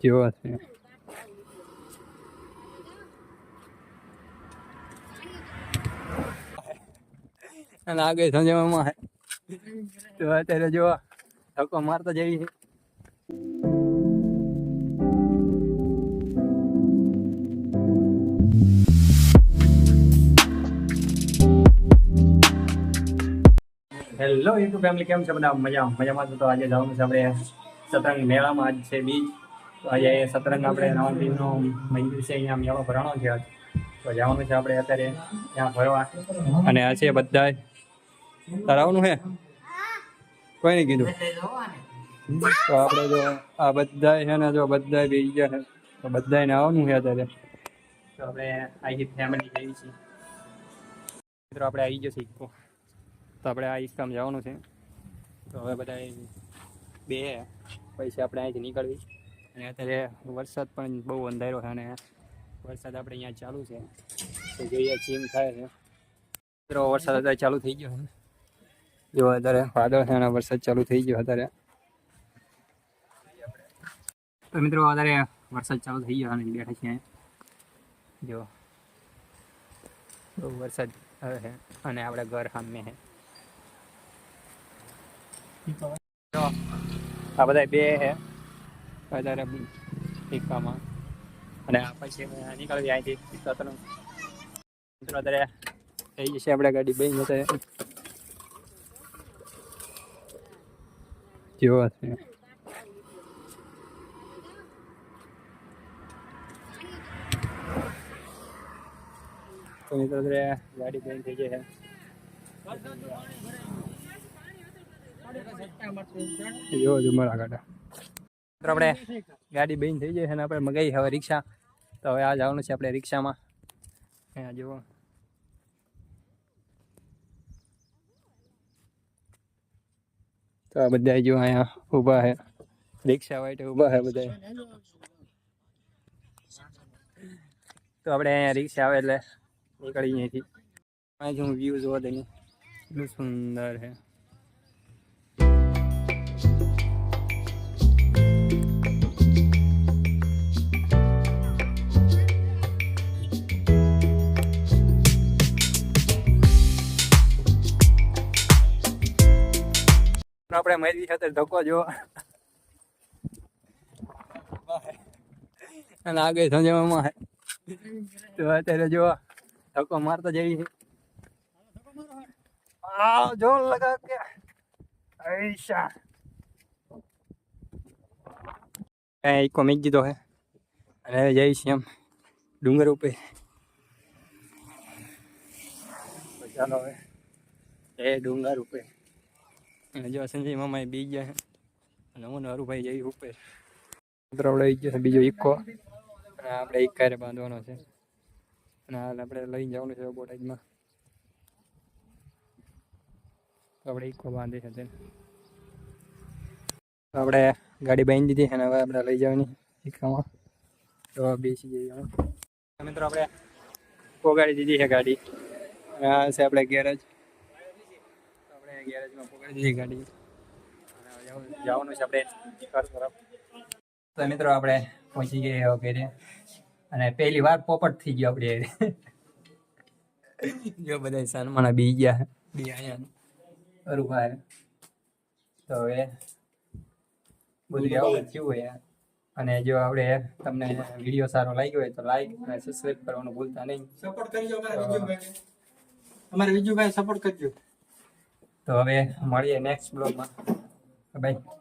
જેવો છે. અને આગળ સંજયમાં તો અત્યારે જો ધક્કો મારતા જઈએ હેલો યુટ્યુબ ફેમિલી કેમ છે બધા? મજા મજામાં તો આજે જવાનું છે આપણે સતરંગ મેળામાં. આજ છે બીજ. તો આજે સતરંગ આપણે નવમદીપનું મંદિર છે, અહીંયા મેળો ભરાણો છે તો જવાનું છે આપણે અત્યારે ત્યાં ભરવા. અને આ છે બધા તરાવનું છે કોઈ નહીં કીધું. તો આપણે જો આ બધા છે ને જો બધા બે ગયા છે. તો બધાને આવવાનું છે અત્યારે. તો આપણે આખી ફેમિલી જઈએ છીએ. મિત્રો, આપણે આવી જશે ઇકો તો આપણે આ ઇસ્કામ જવાનું છે. તો હવે બધા બે પછી આપણે અહીંથી નીકળવી. અને અત્યારે વરસાદ પણ બહુ અંધારો છે અને વરસાદ આપણે અહીંયા ચાલુ છે. તો જોઈએ ચીમ થાય છે. મિત્રો, વરસાદ અત્યારે ચાલુ થઈ ગયો છે. જો અત્યારે વાદળ છે અને વરસાદ ચાલુ થઈ ગયો અત્યારે. તો મિત્રો, અત્યારે વરસાદ ચાલુ થઈ ગયો અને બેઠા છીએ જો. બહુ વરસાદ આવે છે અને આપણે ઘર સામે છે. આ બધા બે છે. વધારે શીખવામાં અને પછી અમે નીકળવી અહીંથી સતનું અત્યારે થઈ જશે આપણે ગાડી બે જશે. જેવો છે તો મિત્રો અત્યારે ગાડી બંધ થઈ જાય છે જો ગાડા. આપણે ગાડી બંધ થઈ જાય અને આપણે મગાઈ હવે રિક્ષા. તો હવે આ જવાનું છે આપણે રિક્ષામાં. અહીંયા જુઓ. તો આ બધા જો અહીંયા ઊભા છે. રિક્ષા વાઈટે ઊભા છે બધા તો આપણે અહીંયા રિક્ષા આવે એટલે નીકળી અહીંયાથી અહીંયા હું વ્યૂ જોવા દઈએ સુંદર છે. આપણે મારી સાથે ધક્કો જો અને સંજયમાં તો અત્યારે જો ધક્કો મારતા જઈએ છે આ જો લગા કે. એ ઇકો મેક દીધો હે. અને હવે જઈએ એમ ડુંગર ઉપર. ચાલો હવે. એ ડુંગર ઉપર. અને જો સંજય મામા બી ગયા છે. અને હું હરુભાઈ જઈ ઉપર. આવી ગયો છે બીજો ઈકો અને આપણે ઇકારે બાંધવાનો છે. અને હાલ આપણે લઈને જવાનું છે બોટાઈજમાં આપણે ઈકો બાંધી છે તેને. આપણે ગાડી બાંધી દીધી અને હવે આપણે લઈ જવાની ઈકામાં તો બેસી જઈએ મિત્રો આપણે પોગાડી દીધી છે ગાડી. અને આ છે આપણે ગેરેજ. ગેરેજમાં પકડી ગાડી જવાનું- જવાનું છે આપણે તો મિત્રો આપણે પહોંચી ગયા ઘરે. અને પહેલી વાર પોપટ થઈ ગયો આપણે. જો બધા સન્માના બી ગયા. બી અહીંયા અરુભાઈ. તો હવે બધું આવું થયું હોય અને જો આપણે તમને વીડિયો સારો લાગ્યો હોય તો લાઈક અને સબસ્ક્રાઇબ કરવાનું ભૂલતા નહીં. સપોર્ટ કરજો અમારા વિજુભાઈને અમારા વિજુભાઈ સપોર્ટ કરજો. તો હવે મળીએ નેક્સ્ટ બ્લોગમાં બાય